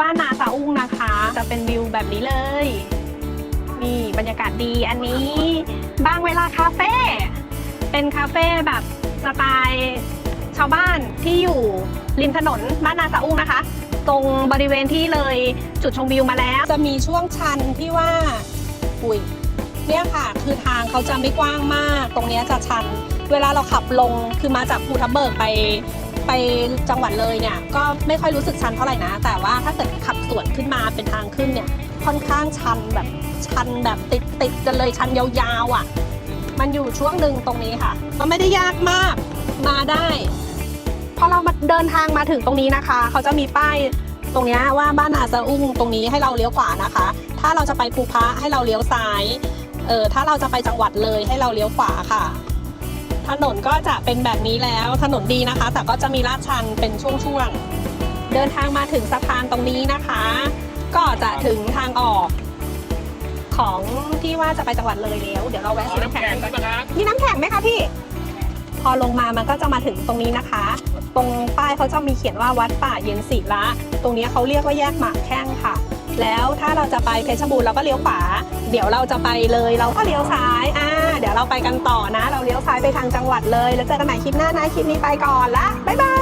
บ้านนาซาอุ้งนะคะ จะเป็นวิวแบบนี้เลย นี่บรรยากาศดีอันนี้ บ้างเวลาคาเฟ่เป็นคาเฟ่แบบสไตล์ชาวบ้านที่อยู่ริมถนนบ้านนาซาอุ้งนะคะ ตรงบริเวณที่เลยจุดชมวิวมาแล้ว จะมีช่วงชันที่ว่าอุ้ยเนี่ยค่ะ คือทางเขาจะไม่กว้างมาก ตรงนี้จะชัน เวลาเราขับลงคือมาจากภูทับเบิกไป ไปจังหวัดเลยเนี่ยก็ไม่ค่อยรู้สึกชันเท่าไหร่นะ แต่ว่าถ้าเกิดขับสวนขึ้นมาเป็นทางขึ้นเนี่ยค่อนข้างชันแบบชันแบบติดติดกันเลยชันยาวๆอะ่ะ มันอยู่ช่วงหนึ่งตรงนี้ค่ะ ก็ไม่ได้ยากมากมาได้พอเรามาเดินทางมาถึงตรงนี้นะคะ เขาจะมีป้ายตรงนี้ว่าบ้านนาซาอุ้งตรงนี้ให้เราเลี้ยวขวานะคะ ถ้าเราจะไปภูพระให้เราเลี้ยวซ้ายเออถ้าเราจะไปจังหวัดเลยให้เราเลี้ยวขวาค่ะ ถนนก็จะเป็นแบบนี้แล้ว ถนนดีนะคะ แต่ก็จะมีลาดชันเป็นช่วงๆ เดินทางมาถึงสะพานตรงนี้นะคะ ก็จะถึงทางออก ของที่ว่าจะไปจังหวัดเลยแล้ว เดี๋ยวเราแวะซื้อน้ำแข็งกันก่อนมีน้ำแข็งไหมคะพี่ พอลงมามันก็จะมาถึงตรงนี้นะคะ ตรงป้ายเขาจะมีเขียนว่าวัดป่าเย็นศิละ ตรงนี้เขาเรียกว่าแยกหมากแข้งค่ะ แล้วถ้าเราจะไปเพชรบูรณ์เราก็เลี้ยวขวา เดี๋ยวเราจะไปเลยเราก็เลี้ยวซ้ายอ่าเดี๋ยวเราไปกันต่อนะ เราเลี้ยวซ้ายไปทางจังหวัดเลย แล้วเจอกันใหม่คลิปหน้านะคลิปนี้ไปก่อนละบ๊ายบาย